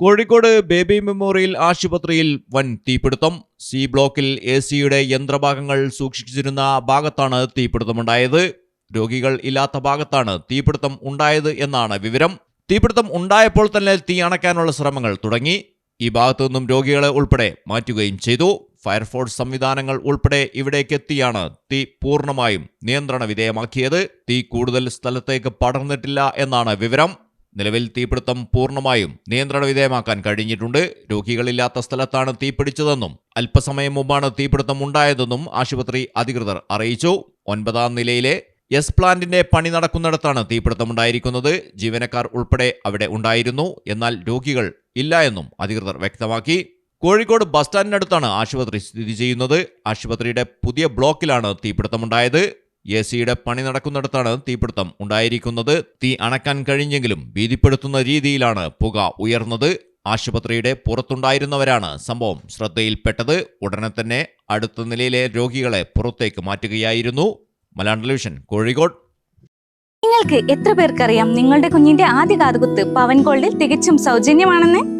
Kozhikode baby memorial ആശുപത്രിയിൽ വൻ തീപിടുത്തം. സി ബ്ലോക്കിൽ എ സിയുടെ യന്ത്രഭാഗങ്ങൾ സൂക്ഷിച്ചിരുന്ന ഭാഗത്താണ് തീപിടുത്തമുണ്ടായത്. രോഗികൾ ഇല്ലാത്ത ഭാഗത്താണ് തീപിടുത്തം ഉണ്ടായത് എന്നാണ് വിവരം. തീപിടുത്തം ഉണ്ടായപ്പോൾ തന്നെ തീ അണയ്ക്കാനുള്ള ശ്രമങ്ങൾ തുടങ്ങി. ഈ ഭാഗത്തു നിന്നും രോഗികളെ ഉൾപ്പെടെ മാറ്റുകയും ചെയ്തു. ഫയർഫോഴ്സ് സംവിധാനങ്ങൾ ഉൾപ്പെടെ ഇവിടേക്ക് എത്തിയാണ് തീ പൂർണമായും നിയന്ത്രണ വിധേയമാക്കിയത്. തീ കൂടുതൽ സ്ഥലത്തേക്ക് പടർന്നിട്ടില്ല എന്നാണ് വിവരം. നിലവിൽ തീപിടുത്തം പൂർണമായും നിയന്ത്രണ വിധേയമാക്കാൻ കഴിഞ്ഞിട്ടുണ്ട്. രോഗികളില്ലാത്ത സ്ഥലത്താണ് തീപിടിച്ചതെന്നും അല്പസമയം മുമ്പാണ് തീപിടുത്തം ഉണ്ടായതെന്നും ആശുപത്രി അധികൃതർ അറിയിച്ചു. ഒൻപതാം നിലയിലെ എസ് പ്ലാന്റിന്റെ പണി നടക്കുന്നിടത്താണ് തീപിടുത്തമുണ്ടായിരിക്കുന്നത് ജീവനക്കാർ ഉൾപ്പെടെ അവിടെ ഉണ്ടായിരുന്നു. എന്നാൽ രോഗികൾ ഇല്ല എന്നും അധികൃതർ വ്യക്തമാക്കി. കോഴിക്കോട് ബസ് സ്റ്റാൻഡിനടുത്താണ് ആശുപത്രി സ്ഥിതി ചെയ്യുന്നത്. ആശുപത്രിയുടെ പുതിയ ബ്ലോക്കിലാണ് തീപിടുത്തമുണ്ടായത്. എ സിയുടെ പണി നടക്കുന്നിടത്താണ് തീപിടുത്തം ഉണ്ടായിരിക്കുന്നത്. തീ അണക്കാൻ കഴിഞ്ഞെങ്കിലും ഭീതിപ്പെടുത്തുന്ന രീതിയിലാണ് പുക ഉയർന്നത്. ആശുപത്രിയുടെ പുറത്തുണ്ടായിരുന്നവരാണ് സംഭവം ശ്രദ്ധയിൽപ്പെട്ടത്. ഉടനെ തന്നെ അടുത്ത നിലയിലെ രോഗികളെ പുറത്തേക്ക് മാറ്റുകയായിരുന്നു. മലയാളം ടെലിവിഷൻ കോഴിക്കോട്. നിങ്ങൾക്ക് എത്ര പേർക്കറിയാം നിങ്ങളുടെ കുഞ്ഞിന്റെ ആദ്യ കാതുകുത്ത് പവൻ ഗോൾഡിൽ തികച്ചും സൗജന്യമാണെന്ന്?